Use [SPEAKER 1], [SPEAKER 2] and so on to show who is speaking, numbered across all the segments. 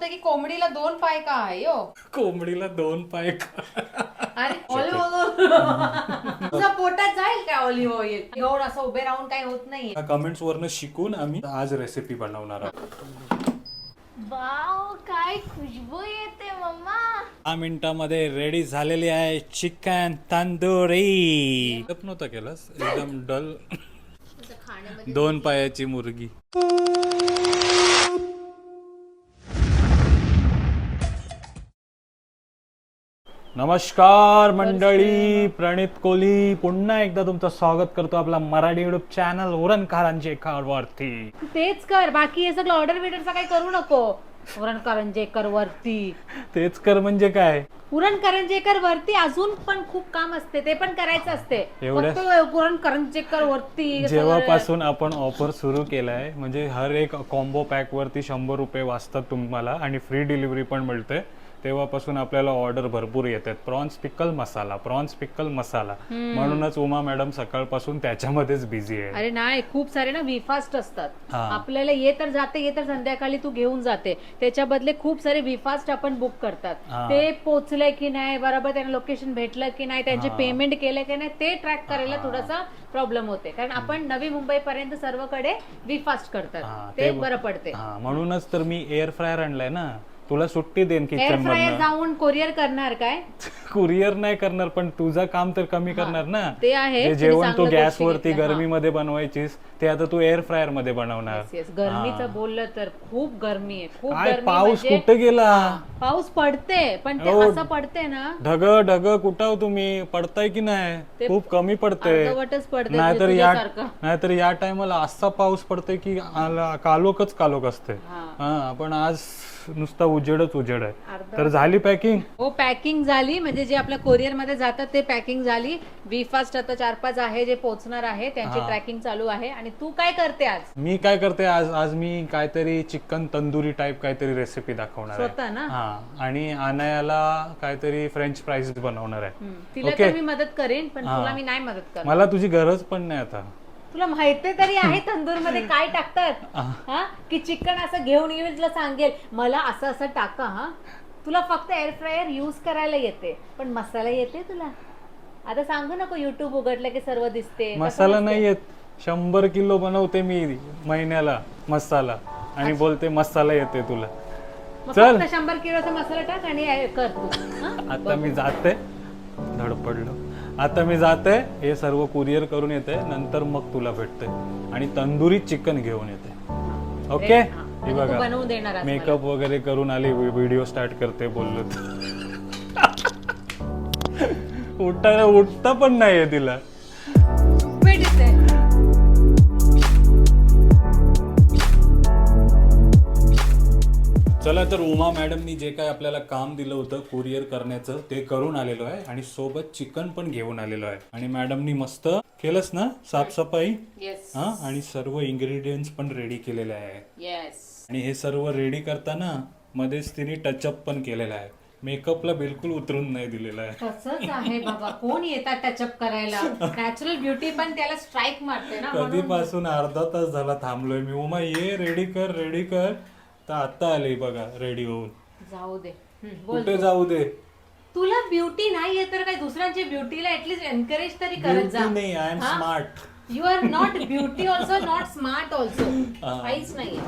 [SPEAKER 1] की कोंबडीला दोन पाय का आहे हो?
[SPEAKER 2] कोंबडीला दोन पाय
[SPEAKER 1] अरे ऑलिव्ह ऑइल तुझ्या पोटात जाईल का ऑलिव्ह ऑइल? एवढं असं उभे राहून काही होत नाहीये.
[SPEAKER 2] कमेंट्स वरनं शिकून आम्ही आज रेसिपी बनवणार आहोत.
[SPEAKER 3] वाव काय खुशबू येते मम्मा.
[SPEAKER 2] दहा मिनिटामध्ये रेडी झालेली आहे चिकन तंदुरी. नव्हता केलास? एकदम डल. दोन पायाची मुर्गी नमस्कार मंडळी प्रणित कोहली पुन्हा एकदा तुमचं स्वागत करतो आपला मराठी युट्यूब चॅनल उरणकारांचे वरती
[SPEAKER 1] तेच कर बाकी हे सगळं ऑर्डर बिर्डरचं काही करू नको. उरण करंजेकर वरती
[SPEAKER 2] तेच कर म्हणजे काय?
[SPEAKER 1] पुरण करंजेकर वरती अजून पण खूप काम असते ते पण करायचं असते.
[SPEAKER 2] एवढ्या-
[SPEAKER 1] फक्त पुरण करंजेकर वरती
[SPEAKER 2] जेव्हापासून आपण ऑफर सुरू केलाय म्हणजे हर एक कॉम्बो पॅक वरती शंभर रुपये वाचतात तुम्हाला आणि फ्री डिलिव्हरी पण मिळते. तेव्हापासून आपल्याला ऑर्डर भरपूर येतात. Prawns pickle masala prawns pickle masala. म्हणूनच उमा मॅडम सकाळपासून त्याच्यामध्येच बिझी आहे.
[SPEAKER 1] अरे नाही खूप सारे ना विफास्ट असतात. आपल्याला ये तर जाते ये तर संध्याकाळी तू घेऊन जाते. त्याच्या बदले खूप सारे विफास्ट आपण बुक करतात. ते पोचले की नाही बरोबर त्यांना लोकेशन भेटलं की नाही त्यांचे. पेमेंट केलं की नाही ते ट्रॅक करायला थोडासा प्रॉब्लेम होते. कारण आपण नवी मुंबई पर्यंत सर्वकडे विफास्ट करतात.
[SPEAKER 2] ते
[SPEAKER 1] बरं पडते.
[SPEAKER 2] म्हणूनच तर मी एअर फ्रायर आणलाय ना. तुला सुट्टी
[SPEAKER 1] एअर
[SPEAKER 2] किचन
[SPEAKER 1] फ्रायर
[SPEAKER 2] मधनं
[SPEAKER 1] जाऊन कोरिअर करणार काय
[SPEAKER 2] कुरिअर नाही करणार पण तुझं काम तर कमी करणार ना
[SPEAKER 1] ते आहे
[SPEAKER 2] जे
[SPEAKER 1] तुम्ही
[SPEAKER 2] जेवण तू गॅस
[SPEAKER 1] गोष्टी
[SPEAKER 2] वरती
[SPEAKER 1] घेतल्या. हा.
[SPEAKER 2] गरमीमध्ये बनवायचीस ते आता तू एअर फ्रायरमध्ये बनवणार
[SPEAKER 1] Yes. गरमीचं बोललं तर खूप गरमी आहे खूप
[SPEAKER 2] काय
[SPEAKER 1] गरमी
[SPEAKER 2] पाऊस
[SPEAKER 1] म्हणजे
[SPEAKER 2] कुठे गेला
[SPEAKER 1] पाऊस पडते पण ते
[SPEAKER 2] हो.
[SPEAKER 1] असं पडते ना
[SPEAKER 2] ढग ढग कुठं तुम्ही पडताय की नाही
[SPEAKER 1] ते
[SPEAKER 2] खूप कमी पडते
[SPEAKER 1] अर्धवटच पडते
[SPEAKER 2] नाहीतर या
[SPEAKER 1] तुझ्यासारखं.
[SPEAKER 2] नाहीतर या टायमाला असा पाऊस पडतोय की आला- कालोकच कालोक असते
[SPEAKER 1] हा.
[SPEAKER 2] हा पण आज नुसता उजेडच उजेड आहे. तर झाली पॅकिंग?
[SPEAKER 1] हो पॅकिंग झाली. म्हणजे जे आपल्या कोरिअरमध्ये जातात ते पॅकिंग झाली. वी फास्ट आता चार पाच आहे जे पोहोचणार आहे त्यांची
[SPEAKER 2] हा.
[SPEAKER 1] ट्रॅकिंग चालू आहे. आणि तू काय करते आज?
[SPEAKER 2] मी काय करते आज आज मी काहीतरी चिकन तंदुरी टाईप काहीतरी रेसिपी दाखवणार आहे.
[SPEAKER 1] स्वतः ना?
[SPEAKER 2] हा. आणि अनायाला काहीतरी फ्रेंच फ्राईज बनवणार आहे.
[SPEAKER 1] हम्म. तिला
[SPEAKER 2] Okay.
[SPEAKER 1] मी मदत करेन पण
[SPEAKER 2] हा.
[SPEAKER 1] तुला मी नाही मदत करणार.
[SPEAKER 2] मला तुझी गरज पण नाही आता.
[SPEAKER 1] तुला माहिती तरी आहे तंदूरमध्ये काय टाकतात?
[SPEAKER 2] हा.
[SPEAKER 1] की चिकन असं घेऊन येईल तुला सांगेल. मला असं असं टाका हा. तुला फक्त एअर फ्रायर युज करायला येते पण मसाला येते तुला? आता सांगू नको युट्यूब उघडलं की सर्व दिसते
[SPEAKER 2] मसाला. नाही येत. शंभर किलो बनवते मी महिन्याला मसाला आणि बोलते मसाला येते तुला.
[SPEAKER 1] मग
[SPEAKER 2] चल.
[SPEAKER 1] फक्त शंभर किलोचा मसाला टाक आणि हे कर तू. हा?
[SPEAKER 2] आता मी जाते. धडपडलो. आता मी जाते हे सर्व कुरिअर करून येते नंतर मग तुला भेटते. आणि तंदुरी चिकन घेऊन येते. ओके
[SPEAKER 1] हा.
[SPEAKER 2] बघा. मेकअप वगैरे करून आली व्हिडिओ स्टार्ट करते बोललो उठायला उठता पण नाहीये तिला. चला तर उमा मॅडमनी जे काय आपल्याला काम दिलं होतं कुरिअर करण्याचं ते करून आलेलो आहे आणि सोबत चिकन पण घेऊन आलेलो आहे. आणि मॅडमनी मस्त केलंस ना साफसफाई. हा? आणि सर्व इन्ग्रेडियंट्स पण रेडी केलेले आहे. आणि हे सर्व रेडी करताना मध्येच तिने टचअप पण केलेला आहे. मेकअपला बिलकुल उतरून नाही दिलेला आहे.
[SPEAKER 1] तसंच आहे बाबा. कोण येतात टचअप करायला? नॅचरल ब्युटी पण त्याला स्ट्राईक मारते ना म्हणून.
[SPEAKER 2] कधीपासून अर्धा तास झाला थांबलोय मी. उमा ये रेडी कर रेडी कर. तर आता आले बघा रेडी होऊन.
[SPEAKER 1] जाऊ दे. हम्म, बोल
[SPEAKER 2] कुठे जाऊ दे?
[SPEAKER 1] तुला ब्युटी नाहीये तर काय दुसऱ्यांच्या ब्युटीला ऍटलीस्ट एनकरेज तरी करत जा.
[SPEAKER 2] Beauty नाही आय एम
[SPEAKER 1] हा?
[SPEAKER 2] Smart
[SPEAKER 1] you are not beauty also not smart also काहीच नाहीये.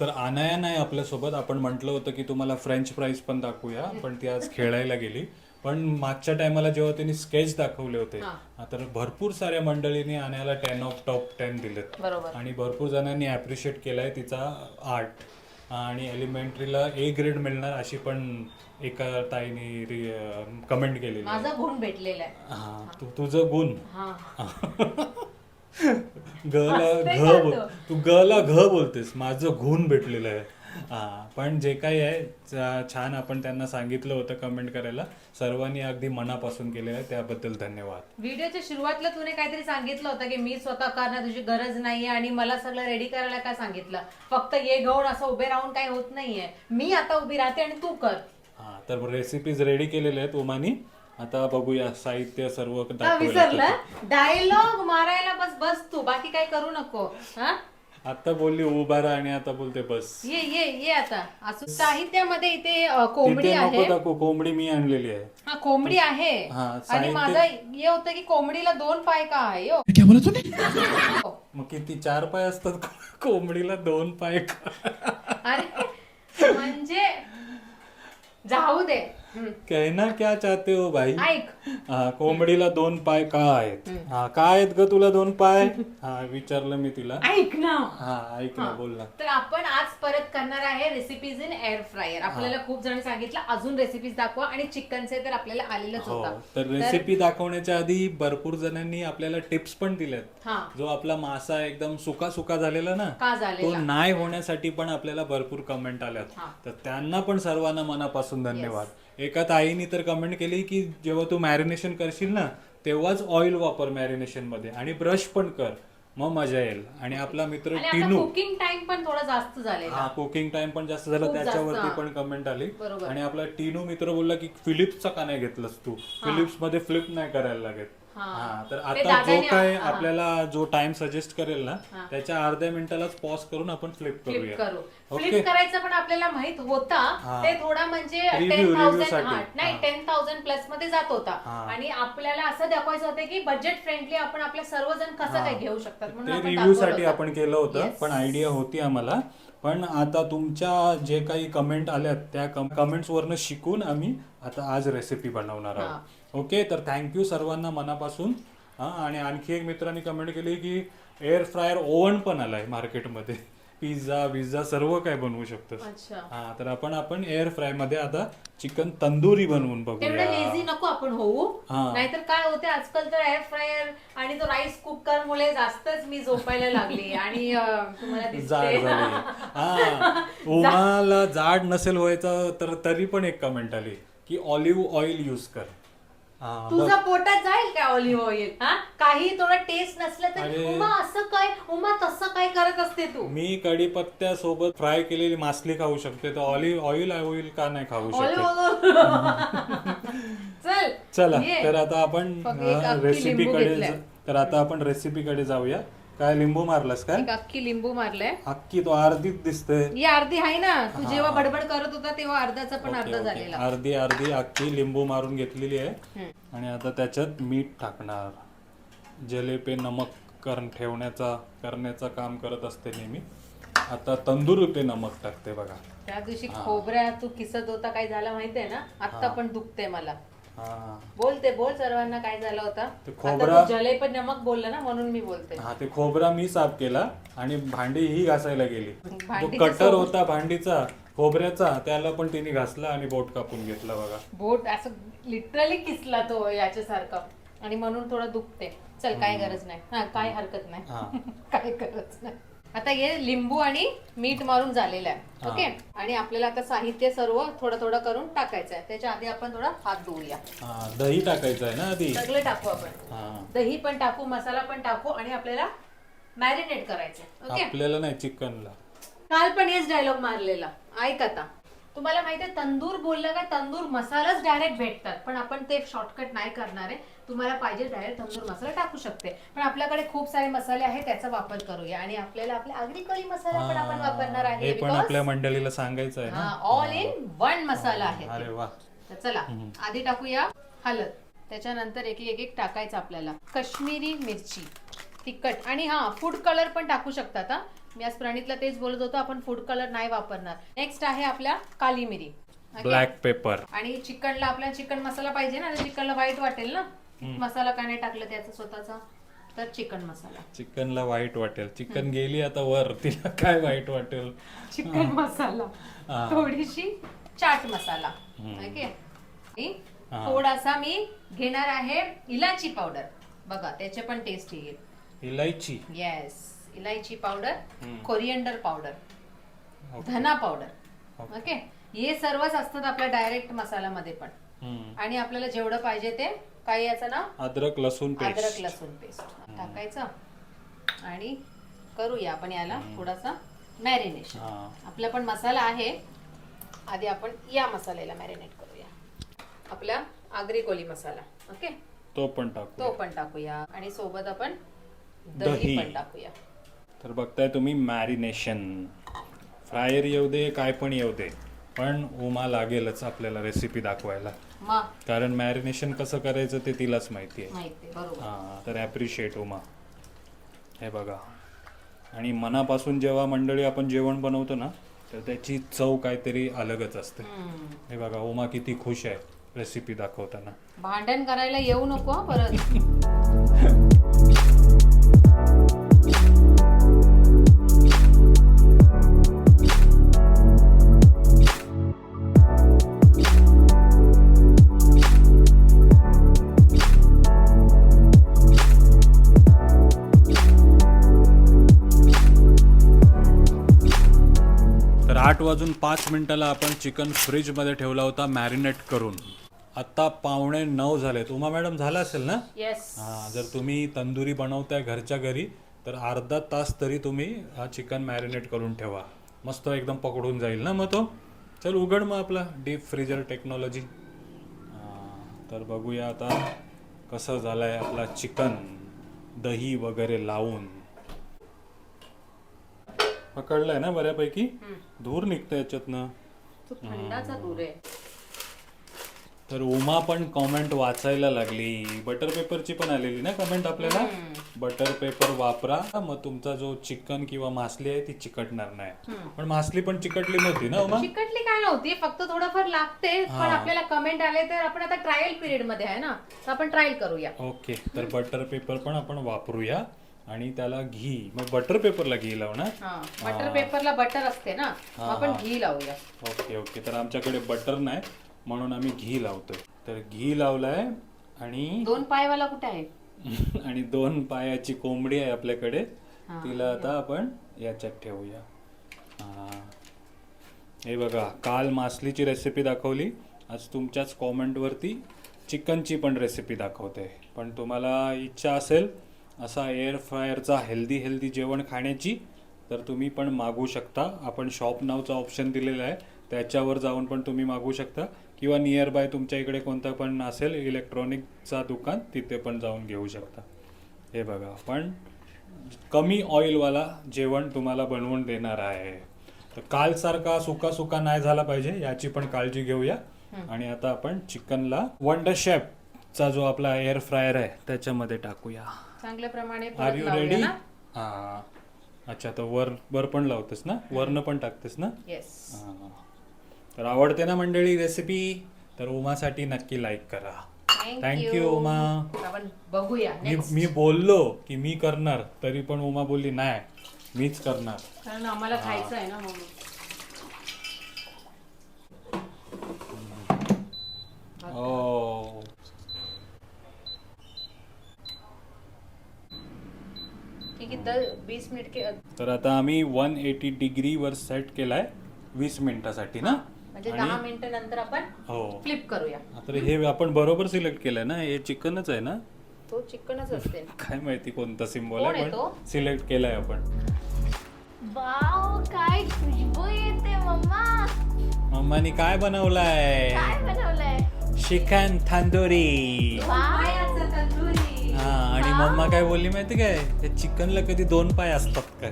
[SPEAKER 2] तर अनाया नाही आपल्यासोबत आपण म्हटलं होतं की तुम्हाला फ्रेंच फ्राईज पण दाखवूया पण ती आज खेळायला गेली. पण मागच्या टायमाला जेव्हा त्यांनी स्केच दाखवले होते
[SPEAKER 1] हा.
[SPEAKER 2] तर भरपूर साऱ्या मंडळींनी अनायाला टेन ऑफ टॉप टेन दिलेत.
[SPEAKER 1] बरोबर.
[SPEAKER 2] आणि भरपूर जणांनी ऍप्रिशिएट केलाय तिचा आर्ट आणि एलिमेंटरीला ए ग्रेड मिळणार अशी पण एका ताईने कमेंट केलेली आहे.
[SPEAKER 1] माझा गुण भेटलेला आहे
[SPEAKER 2] हा तू तुझं गुण
[SPEAKER 1] हा
[SPEAKER 2] गला
[SPEAKER 1] हसते
[SPEAKER 2] घ बोल
[SPEAKER 1] तो?
[SPEAKER 2] तू गला घ बोलतेस माझं घुन भेटलेलं आहे हा पण जे काही आहे चा- छान आपण त्यांना सांगितलं होतं कमेंट करायला. सर्वांनी अगदी मनापासून केलेलं आहे त्याबद्दल धन्यवाद.
[SPEAKER 1] व्हिडिओच्या सुरुवातीला तुने काहीतरी सांगितलं होतं की मी स्वतः करणार तुझी गरज नाहीये आणि मला सगळं रेडी करायला काय सांगितलं? फक्त ये गौड असं उभे राहून काही होत नाहीये. मी आता उभी राहते आणि तू कर.
[SPEAKER 2] हा तर रेसिपीज रेडी केलेल्या आहेत उमानी. आता बघूया साहित्य सर्व
[SPEAKER 1] हा. विसरलं? डायलॉग मारायला बस बस तू. बाकी काय करू नको. हा?
[SPEAKER 2] आता बोलली उभा राहा आणि आता बोलते बस.
[SPEAKER 1] ये ये ये आता. असं साहित्यामध्ये इथे अ, कोंबडी
[SPEAKER 2] तिथे नको
[SPEAKER 1] आहे.
[SPEAKER 2] दाखवू कोंबडी मी आणलेली आहे.
[SPEAKER 1] हा कोंबडी आहे.
[SPEAKER 2] हा,
[SPEAKER 1] आणि
[SPEAKER 2] साहित्य-
[SPEAKER 1] माझं हे होतं की कोंबडीला दोन पाय का आहे हो.
[SPEAKER 2] मग किती चार पाय असतात कोंबडीला दोन पाय का?
[SPEAKER 1] अरे म्हणजे जाऊ दे.
[SPEAKER 2] कहना क्या चाहते हो भाई? हा कोंबडीला दोन पाय का आहेत? हा का आहेत ग तुला दोन पाय? हा विचारलं मी तिला.
[SPEAKER 1] ऐक ना.
[SPEAKER 2] हा ऐक ना बोल ना.
[SPEAKER 1] तर आपण आज परत करणार आहे रेसिपीज इन एअर फ्रायर आपल्याला खूप जण सांगितलं अजून रेसिपीज दाखवा आणि चिकनचे तर आपल्याला आलेलंच
[SPEAKER 2] हो
[SPEAKER 1] होता.
[SPEAKER 2] तर रेसिपी दाखवण्याच्या आधी भरपूर जणांनी आपल्याला टिप्स पण दिल्यात.
[SPEAKER 1] हा.
[SPEAKER 2] जो आपला मासा एकदम सुका सुका झालेला ना
[SPEAKER 1] का
[SPEAKER 2] तो
[SPEAKER 1] झालेला
[SPEAKER 2] नाही होण्यासाठी पण आपल्याला भरपूर कमेंट आल्यात. तर त्यांना पण सर्वांना मनापासून धन्यवाद. एका ताईनी तर कमेंट केली की जेव्हा तू मॅरिनेशन करशील ना तेव्हाच ऑइल वापर मॅरिनेशनमध्ये आणि ब्रश पण कर. मग मजा येईल. आणि आपला मित्र
[SPEAKER 1] आणि आता
[SPEAKER 2] टिनू.
[SPEAKER 1] कुकिंग टाइम पण थोडा जास्त झालेला.
[SPEAKER 2] हा कुकिंग टाइम पण जास्त झाला.
[SPEAKER 1] खूप जास्त,
[SPEAKER 2] त्याच्यावरती
[SPEAKER 1] हा.
[SPEAKER 2] पण कमेंट आली.
[SPEAKER 1] बरोबर.
[SPEAKER 2] आणि आपला टिनू मित्र बोलला की फिलिप्सचा का नाही घेतलंस तू? फिलिप्समध्ये फ्लिप नाही करायला लागेत.
[SPEAKER 1] हा.
[SPEAKER 2] तर
[SPEAKER 1] ते
[SPEAKER 2] आता जो
[SPEAKER 1] दादाने-
[SPEAKER 2] काय
[SPEAKER 1] हा.
[SPEAKER 2] आपल्याला जो टाइम सजेस्ट करेल ना त्याच्या अर्ध्या मिनिटालाच पॉज करून आपण फ्लिप
[SPEAKER 1] फ्लिप
[SPEAKER 2] करूया
[SPEAKER 1] करू
[SPEAKER 2] ओके
[SPEAKER 1] फ्लिप करायचं पण आपल्याला माहीत होता
[SPEAKER 2] हा.
[SPEAKER 1] ते थोडा म्हणजे
[SPEAKER 2] Review-
[SPEAKER 1] टेन
[SPEAKER 2] review थाउजंडसाठी.
[SPEAKER 1] नाही
[SPEAKER 2] हा.
[SPEAKER 1] टेन थाउजंड प्लसमध्ये जात होता
[SPEAKER 2] हा.
[SPEAKER 1] आणि आपल्याला असं दाखवायचं होतं की बजेट फ्रेंडली आपण आपल्या सर्वजण कसं काय घेऊ शकतात
[SPEAKER 2] ते
[SPEAKER 1] आपण
[SPEAKER 2] रिव्ह्यू
[SPEAKER 1] दाखवलं
[SPEAKER 2] साठी
[SPEAKER 1] होतं.
[SPEAKER 2] आपण केलं होतं
[SPEAKER 1] Yes.
[SPEAKER 2] पण आयडिया होती आम्हाला पण आता तुमच्या जे काही कमेंट आल्यात त्या कमेंट्स वरनं शिकून आम्ही आता आज रेसिपी बनवणार आहोत ओके तर थँक्यू सर्वांना मनापासून. हा आणि आणखी एक मित्रांनी कमेंट केली की एअर फ्रायर ओव्हन पण आलाय मार्केटमध्ये पिझ्झा विझ्झा सर्व काय बनवू शकतो.
[SPEAKER 1] अच्छा.
[SPEAKER 2] हा तर आपण आपण एअर फ्रायमध्ये आता चिकन तंदुरी बनवून बघूया.
[SPEAKER 1] लेझी नको आपण होऊ. नाहीतर काय होते आजकाल तर एअर फ्रायर आणि तो राईस कुकर मुळे जास्तच मी झोपायला लागली. आणि तुम्हाला
[SPEAKER 2] जाड झाली. हा. उमाला जाड नसेल व्हायचं तर तरी पण एक कमेंट आली की ऑलिव्ह ऑइल यूज कर. हा बघ.
[SPEAKER 1] तुझा पोटात जाईल काय ऑलिव्ह ऑइल हा काही थोडं टेस्ट नसलं तर
[SPEAKER 2] अरे.
[SPEAKER 1] उमा असं काय उमा तसं काय करत असते तू
[SPEAKER 2] मी कढीपत्त्या सोबत फ्राय केलेली मासली खाऊ शकते तर ऑलिव्ह ऑइल ऑइल का नाही खाऊ शकते
[SPEAKER 1] ऑलिव्ह चल
[SPEAKER 2] चला
[SPEAKER 1] ये.
[SPEAKER 2] तर आता आपण
[SPEAKER 1] बघ, एक अख्खी
[SPEAKER 2] रेसिपी
[SPEAKER 1] लिंबू
[SPEAKER 2] कडे
[SPEAKER 1] घेतलाय.
[SPEAKER 2] तर आता आपण रेसिपी कडे जाऊया काय लिंबू मारलास काय?
[SPEAKER 1] एक अख्खी लिंबू मारलाय.
[SPEAKER 2] अख्खी तो अर्धीच दिसते
[SPEAKER 1] ही अर्धी आहे ना. तू जेव्हा बडबड करत होता तेव्हा अर्धाचा पण अर्धा झालेला.
[SPEAKER 2] अर्धी अर्धी अख्खी लिंबू मारून घेतलेली आहे. आणि आता त्याच्यात मीठ टाकणार. जले पे नमक कर ठेवण्याचा करण्याचं काम करत असते नेहमी. आता तंदूर पे नमक टाकते बघा.
[SPEAKER 1] त्या दिवशी खोबऱ्या तू किसत होता काय झालं माहितीये ना? आता पण दुखते मला.
[SPEAKER 2] हा.
[SPEAKER 1] बोलते बोल सर्वांना काय झालं होतं.
[SPEAKER 2] ते खोबरा-
[SPEAKER 1] तू जले पण नमक बोलला ना म्हणून मी बोलते.
[SPEAKER 2] हा ते खोबरा मी साफ केला आणि भांडी ही घासायला गेली. कटर होता भांडीचा खोबऱ्याचा त्याला पण तिने घासला आणि बोट कापून घेतला बघा.
[SPEAKER 1] बोट असं लिटरली किसला तो याच्यासारखं. आणि म्हणून थोडं दुखते चल काय गरज नाही. हा काय हरकत नाही. काय गरज नाही. आता हे लिंबू आणि मीठ मारून झालेलं आहे. ओके? आणि आपल्याला आता साहित्य सर्व थोडं थोडं करून टाकायचं आहे त्याच्या आधी आपण थोडा हात धुवूया
[SPEAKER 2] हा दही टाकायचं आहे ना आधी?
[SPEAKER 1] सगळं टाकू आपण.
[SPEAKER 2] हा.
[SPEAKER 1] दही पण टाकू मसाला पण टाकू आणि आपल्याला मॅरिनेट करायचं ओके?
[SPEAKER 2] आपल्याला नाही चिकनला.
[SPEAKER 1] काल पण हेच डायलॉग मारलेला. ऐक आता. तुम्हाला माहितीये तंदूर बोललं का तंदूर मसालाच डायरेक्ट भेटतात. पण आपण ते शॉर्टकट नाही करणार आहे. तुम्हाला पाहिजे डायरेक्ट तंदूर मसाला टाकू शकते. पण आपल्याकडे खूप सारे मसाले आहेत त्याचा वापर करूया. आणि आपल्याला आपल्या आगरी कळी मसाला पण आपण वापरणार आहे
[SPEAKER 2] हे पण आपल्या मंडळीला सांगायचं आहे ना?
[SPEAKER 1] ऑल इन वन मसाला आहे.
[SPEAKER 2] अरे वा.
[SPEAKER 1] तर चला आधी टाकूया हळद त्याच्यानंतर एक एक एक टाकायचं आपल्याला. काश्मीरी मिरची तिखट. आणि हा फूड कलर पण टाकू शकतात हा. मी आज प्रणितला तेच बोलत होतो आपण फूड कलर नाही वापरणार. नेक्स्ट आहे आपल्या काली मिरी?
[SPEAKER 2] ब्लॅक पेपर
[SPEAKER 1] आणि चिकनला आपल्याला चिकन मसाला पाहिजे ना चिकनला वाईट वाटेल ना? मसाला का नाही टाकलं त्याचा स्वतःचा? तर चिकन मसाला.
[SPEAKER 2] चिकनला वाईट वाटेल. चिकन गेली आता वर तिला काय वाईट वाटेल?
[SPEAKER 1] चिकन मसाला. थोडीशी चाट मसाला. ओके. थोडासा मी घेणार आहे इलायची पावडर बघा त्याचे पण टेस्ट येईल.
[SPEAKER 2] इलायची.
[SPEAKER 1] येस इलायची पावडर. Coriander powder. धना पावडर ओके. हे सर्वच असतात आपल्या डायरेक्ट मसाल्यामध्ये पण. आणि आपल्याला जेवढं पाहिजे ते काय याचं नाव?
[SPEAKER 2] अद्रक लसूण
[SPEAKER 1] अद्रक
[SPEAKER 2] पेस्ट.
[SPEAKER 1] लसूण पेस्ट. टाकायचं. आणि करूया आपण याला थोडासा मॅरिनेशन आपला पण मसाला आहे. आधी आपण या मसाल्याला मॅरिनेट करूया. आपला आगरी कोली मसाला ओके?
[SPEAKER 2] तो पण टाकू
[SPEAKER 1] तो पण टाकूया. आणि सोबत आपण.
[SPEAKER 2] दही.
[SPEAKER 1] पण टाकूया.
[SPEAKER 2] तर बघताय तुम्ही मॅरिनेशन. फ्रायर येऊ दे काय पण येऊ दे. पण उमा लागेलच आपल्याला रेसिपी दाखवायला. कारण मॅरिनेशन कसं करायचं ते तिलाच माहिती आहे. हां तर ॲप्रिशिएट उमा. हे बघा. आणि मनापासून जेव्हा मंडळी आपण जेवण बनवतो ना तर त्याची चव काहीतरी अलगच असते. हे बघा उमा किती खुश आहे रेसिपी दाखवताना.
[SPEAKER 1] भांडण करायला येऊ नको परत.
[SPEAKER 2] आठ वाजून पाच मिनिटाला आपण चिकन फ्रीजमध्ये ठेवला होता मॅरिनेट करून. आत्ता पावणे नऊ झालेत. उमा मॅडम झाला असेल ना?
[SPEAKER 1] येस
[SPEAKER 2] हां जर तुम्ही तंदुरी बनवताय घरच्या घरी तर अर्धा तास तरी तुम्ही हा चिकन मॅरिनेट करून ठेवा. मस्त एकदम पकडून जाईल ना मग तो? चल उघड मग आपला डीप फ्रीजर टेक्नॉलॉजी. तर बघूया आता कसं झालं आहे आपला चिकन दही वगैरे लावून. पकडलंय ना बऱ्यापैकी? धूर निघतं याच्यातनं.
[SPEAKER 1] तो थंडाचा दूर आहे.
[SPEAKER 2] तर उमा पण कॉमेंट वाचायला लागली. बटर पेपरची पण आलेली ना कमेंट आपल्याला? बटर पेपर वापरा. मग तुमचा जो चिकन किंवा मासली आहे ती चिकटणार नाही. पण मासली पण चिकटली नव्हती ना उमा?
[SPEAKER 1] चिकटली काय नव्हती फक्त थोडंफार लागते पण आपल्याला कमेंट आले तर आपण आता ट्रायल पिरियडमध्ये आहे ना तर आपण ट्रायल करूया.
[SPEAKER 2] ओके तर बटर पेपर पण आपण वापरूया. आणि त्याला घी मग बटर पेपरला घी लावणार?
[SPEAKER 1] हा बटर पेपरला बटर असते ना? मग आपण घी लावूया.
[SPEAKER 2] Okay okay. तर आमच्याकडे बटर नाही म्हणून आम्ही घी लावतोय. तर घी लावलाय आणि
[SPEAKER 1] दोन पायवाला कुठे आहे?
[SPEAKER 2] आणि दोन पायाची कोंबडी आहे आपल्याकडे. तिला आता आपण याच्यात ठेवूया. हा. हे बघा काल मासलीची रेसिपी दाखवली. आज तुमच्याच कॉमेंटवरती चिकनची पण रेसिपी दाखवते. पण तुम्हाला इच्छा असेल असा एअर फ्रायरचा हेल्दी हेल्दी जेवण खाण्याची तर तुम्ही पण मागू शकता. आपण शॉप नावचा ऑप्शन दिलेला आहे. त्याच्यावर जाऊन पण तुम्ही मागू शकता. किंवा नियर बाय तुमच्या इकडे कोणता पण असेल इलेक्ट्रॉनिकचा दुकान तिथे पण जाऊन घेऊ शकता. हे बघा पण कमी ऑइलवाला जेवण तुम्हाला बनवून देणार आहे. तर कालसारखा सुका सुका नाही झाला पाहिजे याची पण काळजी घेऊया. आणि आता आपण चिकनला वंडर शेफचा जो आपला एअर फ्रायर आहे त्याच्यामध्ये टाकूया.
[SPEAKER 1] चांगल्या प्रमाणे
[SPEAKER 2] आर यू रेडी हा. अच्छा तर वर वर पण लावतेस ना? वरनं पण टाकतेस ना?
[SPEAKER 1] येस
[SPEAKER 2] हा. तर आवडते ना मंडळी रेसिपी तर उमासाठी नक्की लाईक करा. Thank you Uma.
[SPEAKER 1] आपण बघूया
[SPEAKER 2] मी मी बोललो की मी करणार तरी पण उमा बोलली नाही मीच करणार.
[SPEAKER 1] कारण आम्हाला खायचं आहे ना म्हणून.
[SPEAKER 2] ओ
[SPEAKER 1] आहे दर वीस मिनिट के
[SPEAKER 2] तर आता आम्ही वन एटी डिग्रीवर सेट केलाय वीस मिनिटासाठी ना?
[SPEAKER 1] म्हणजे दहा मिनिटं नंतर आपण
[SPEAKER 2] हो.
[SPEAKER 1] फ्लिप करूया.
[SPEAKER 2] तर हे आपण बरोबर सिलेक्ट केलंय ना? हे चिकनच आहे ना?
[SPEAKER 1] तो चिकनच असते.
[SPEAKER 2] काय माहिती कोणता सिम्बॉल
[SPEAKER 1] कोण
[SPEAKER 2] आहे
[SPEAKER 1] आहे तो?
[SPEAKER 2] पण सिलेक्ट केलाय आपण.
[SPEAKER 3] वाव काय खुशबू येते मम्मा.
[SPEAKER 2] मम्मानी काय बनवलाय?
[SPEAKER 3] काय बनवलंय?
[SPEAKER 2] चिकन तंदुरी.
[SPEAKER 3] वाव.
[SPEAKER 2] हा आणि मम्मा काय बोलली माहिती काय? त्या चिकनला कधी दोन पाय असतात काय?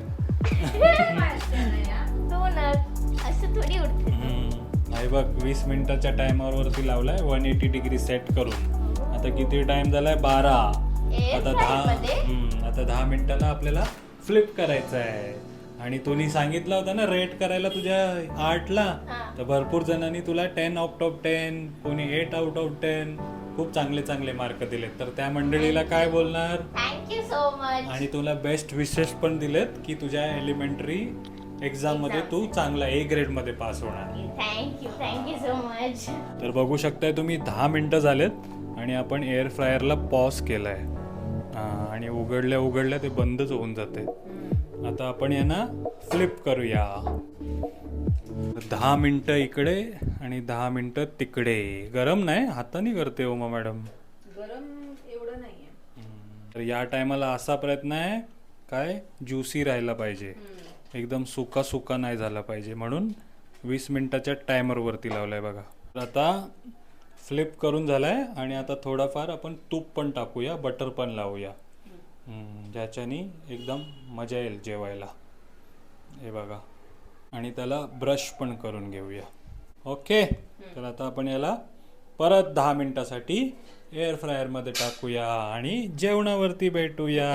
[SPEAKER 3] दोनच असं थोडी उडते
[SPEAKER 2] हम्म. आहे बघ वीस मिनिटाच्या टायमर वरती लावलाय वन एटी डिग्री सेट करून. आता किती टाइम झालाय? बारा. आता दहा? हम्म, आता दहा मिनिटाला आपल्याला फ्लिप करायचं आहे आणि तुम्ही सांगितलं होतं ना रेट करायला तुझ्या आर्टला
[SPEAKER 3] हा.
[SPEAKER 2] तर भरपूर जणांनी तुला टेन आउट ऑफ टेन कोणी एट आउट ऑफ टेन खूप चांगले चांगले मार्क दिलेत. तर त्या मंडळीला काय बोलणार?
[SPEAKER 3] थँक्यू सो मच
[SPEAKER 2] आणि तुला बेस्ट विशेष पण दिलेत की तुझ्या एलिमेंटरी एक्झाममध्ये तू चांगला ए ग्रेडमध्ये पास होणार.
[SPEAKER 3] Thank you thank you so much
[SPEAKER 2] तर बघू शकताय तुम्ही दहा मिनटं झालेत आणि आपण एअर फ्रायरला पॉज केलाय. आणि उघडल्या उघडल्या ते बंदच होऊन जाते. आता आपण यांना फ्लिप करूया. दहा मिनटं इकडे. आणि दहा मिनटं तिकडे. गरम नाही? हाताने करते उमा मॅडम.
[SPEAKER 1] गरम एवढं नाहीये.
[SPEAKER 2] तर या टायमाला असा प्रयत्न आहे काय? ज्युसी राहायला पाहिजे. एकदम सुका सुका नाही झाला पाहिजे म्हणून वीस मिनिटाच्या टायमरवरती लावलाय बघा. तर आता फ्लिप करून झालाय आणि आता थोडाफार आपण तूप पण टाकूया बटर पण लावूया. ज्याच्यानी एकदम मजा येईल जेवायला. हे बघा. आणि त्याला ब्रश पण करून घेऊया. ओके? तर आता आपण याला परत दहा मिनिटासाठी एअर फ्रायरमध्ये टाकूया आणि जेवणावरती भेटूया.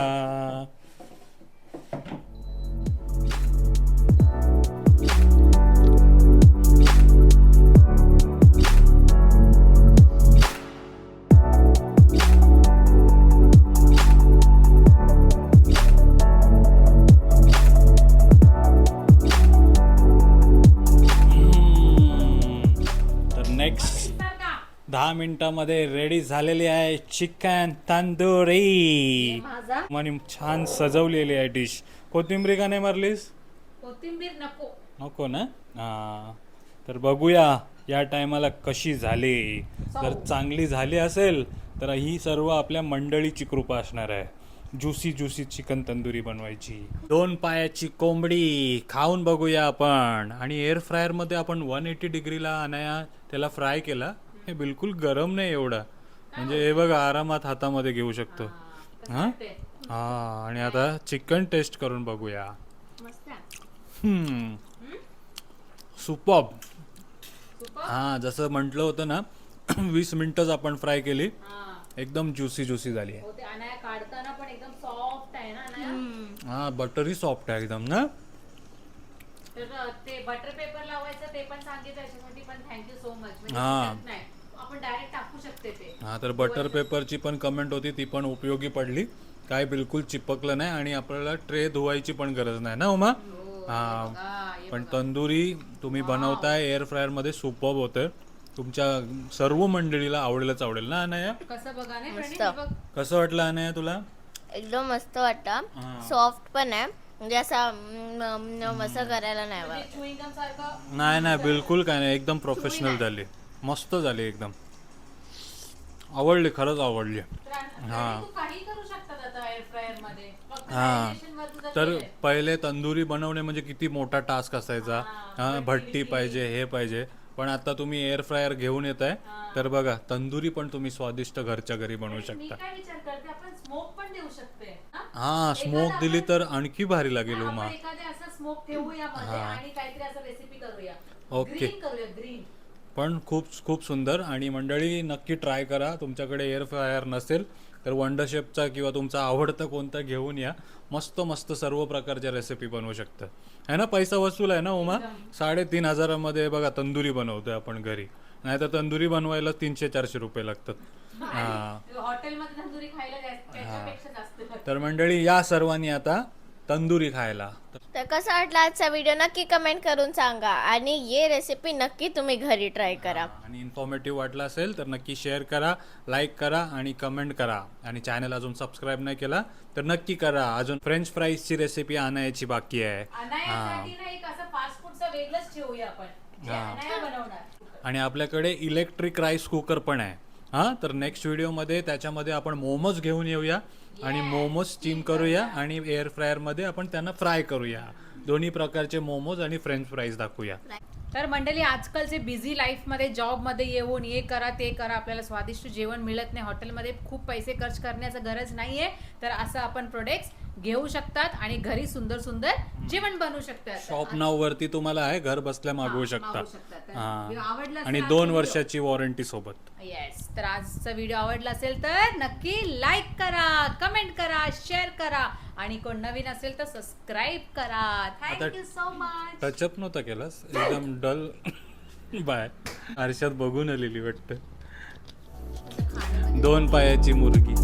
[SPEAKER 2] दहा मिनिटामध्ये रेडी झालेली आहे चिकन तंदुरी. आणि छान सजवलेली आहे डिश कोथिंबरी का नाही मारलीस?
[SPEAKER 1] कोथिंबीर नको.
[SPEAKER 2] नको ना? हा. तर बघूया या टायमाला कशी झाली. जर चांगली झाली असेल तर ही सर्व आपल्या मंडळीची कृपा असणार आहे. ज्युसी ज्युसी चिकन तंदुरी बनवायची. दोन पायाची कोंबडी खाऊन बघूया आपण. आणि एअर फ्रायरमध्ये आपण वन एटी डिग्रीला आणाया त्याला फ्राय केला. हे बिलकुल गरम नाही एवढा. म्हणजे हे बघा आरामात हातामध्ये घेऊ शकतो. हा हा? आणि आता चिकन टेस्ट करून बघूया. सुपब. हा जसं म्हटलं होतं ना वीस मिनिटच आपण फ्राय केली. एकदम ज्युसी ज्युसी झाली आहे.
[SPEAKER 1] हो एकदम सॉफ्ट आहे
[SPEAKER 2] हा एकदम ना?
[SPEAKER 1] ते बटर पेपर लावायचं ते पण सांगितलं पण थँक्यू सो मच
[SPEAKER 2] हा.
[SPEAKER 1] आपण डायरेक्ट टाकू शकते ते.
[SPEAKER 2] हा तर बटर पेपरची पण कमेंट होती ती पण उपयोगी पडली. काय बिलकुल चिपकलं नाही आणि आपल्याला ट्रे धुवायची पण गरज नाही. ना उमा? हा
[SPEAKER 1] हा,
[SPEAKER 2] पण तंदुरी तुम्ही बनवताय एअर फ्रायरमध्ये सुपब होतं. तुमच्या सर्व मंडळीला आवडेलच आवडेल ना अनाया?
[SPEAKER 1] कसं बघा नाही
[SPEAKER 3] मस्त.
[SPEAKER 1] प्रणीत? हे बघ.
[SPEAKER 2] कसं वाटलं अनाया तुला?
[SPEAKER 3] एकदम मस्त वाटतं. सॉफ्ट पण आहे. म्हणजे असं म- म- असं करायला नाही.
[SPEAKER 1] म्हणजे chewing gum सारखं.
[SPEAKER 2] नाही नाही बिलकुल काय नाही. एकदम प्रोफेशनल झाली. मस्त झाली एकदम. आवडली खरंच आवडली. हा. हा. तर. पहिले तंदुरी बनवणे म्हणजे किती मोठा टास्क असायचा. हा भट्टी पाहिजे हे पाहिजे. पण आता तुम्ही एअर फ्रायर घेऊन येत आहे तर बघा तंदुरी पण तुम्ही स्वादिष्ट घरच्या घरी बनवू शकता.
[SPEAKER 1] हा?
[SPEAKER 2] हा स्मोक दिली तर आणखी भारी लागेल उमा.
[SPEAKER 1] करूया.
[SPEAKER 2] ओके. पण खूप खूप सुंदर. आणि मंडळी नक्की ट्राय करा. तुमच्याकडे एअर फ्रायर नसेल तर वंडरशेपचा किंवा तुमचा आवडता कोणता घेऊन या. मस्त मस्त सर्व प्रकारच्या रेसिपी बनवू शकता. है ना पैसा वसूल आहे ना उमा? साडेतीन हजारामध्ये बघा तंदुरी बनवतोय आपण घरी. नाही तर तंदुरी बनवायला तीनशे चारशे रुपये लागतात. हा.
[SPEAKER 1] लागतं.
[SPEAKER 2] तर मंडळी या सर्वांनी आता तंदुरी खायला.
[SPEAKER 3] तर कसा वाटला आजचा व्हिडिओ नक्की कमेंट करून सांगा. आणि ये रेसिपी नक्की तुम्ही घरी ट्राय करा.
[SPEAKER 2] आणि इन्फॉर्मेटिव्ह वाटलं असेल तर नक्की शेअर करा लाईक करा आणि कमेंट करा. आणि चॅनल अजून सबस्क्राईब नाही केला तर नक्की करा. अजून फ्रेंच फ्राईजची रेसिपी आणायची बाकी आहे. हा. आणि आपल्याकडे इलेक्ट्रिक राईस कुकर पण आहे. हां तर नेक्स्ट व्हिडिओमध्ये त्याच्यामध्ये आपण मोमोज घेऊन येऊया. आणि मोमोज स्टीम करूया आणि एअर फ्रायरमध्ये आपण त्यांना फ्राय करूया. दोन्ही प्रकारचे मोमोज आणि फ्रेंच फ्राईज दाखवूया.
[SPEAKER 1] तर मंडळी आजकालचे बिझी लाईफमध्ये जॉबमध्ये येऊन हे करा ते करा आपल्याला स्वादिष्ट जेवण मिळत नाही. हॉटेलमध्ये खूप पैसे खर्च करण्याचं गरज नाहीये. तर असं आपण प्रोडक्ट्स घेऊ शकतात आणि घरी सुंदर सुंदर जेवण बनवू शकतात.
[SPEAKER 2] शॉप नाव वरती तुम्हाला आहे घर बसल्या मागवू
[SPEAKER 1] मागवू
[SPEAKER 2] शकता.
[SPEAKER 1] शकतात.
[SPEAKER 2] हां.
[SPEAKER 1] आवडलं
[SPEAKER 2] आणि दोन. वर्षाची वॉरंटी सोबत.
[SPEAKER 1] येस तर आजचा व्हिडिओ आवडला असेल तर नक्की लाईक करा कमेंट करा शेअर करा. आणि कोण नवीन असेल तर सबस्क्राईब करा. थँक्यू सो मच
[SPEAKER 2] टचअप नव्हता केलास? एकदम डल बाय. आरशात बघून आलेली वाटतं. दोन पायाची मुर्गी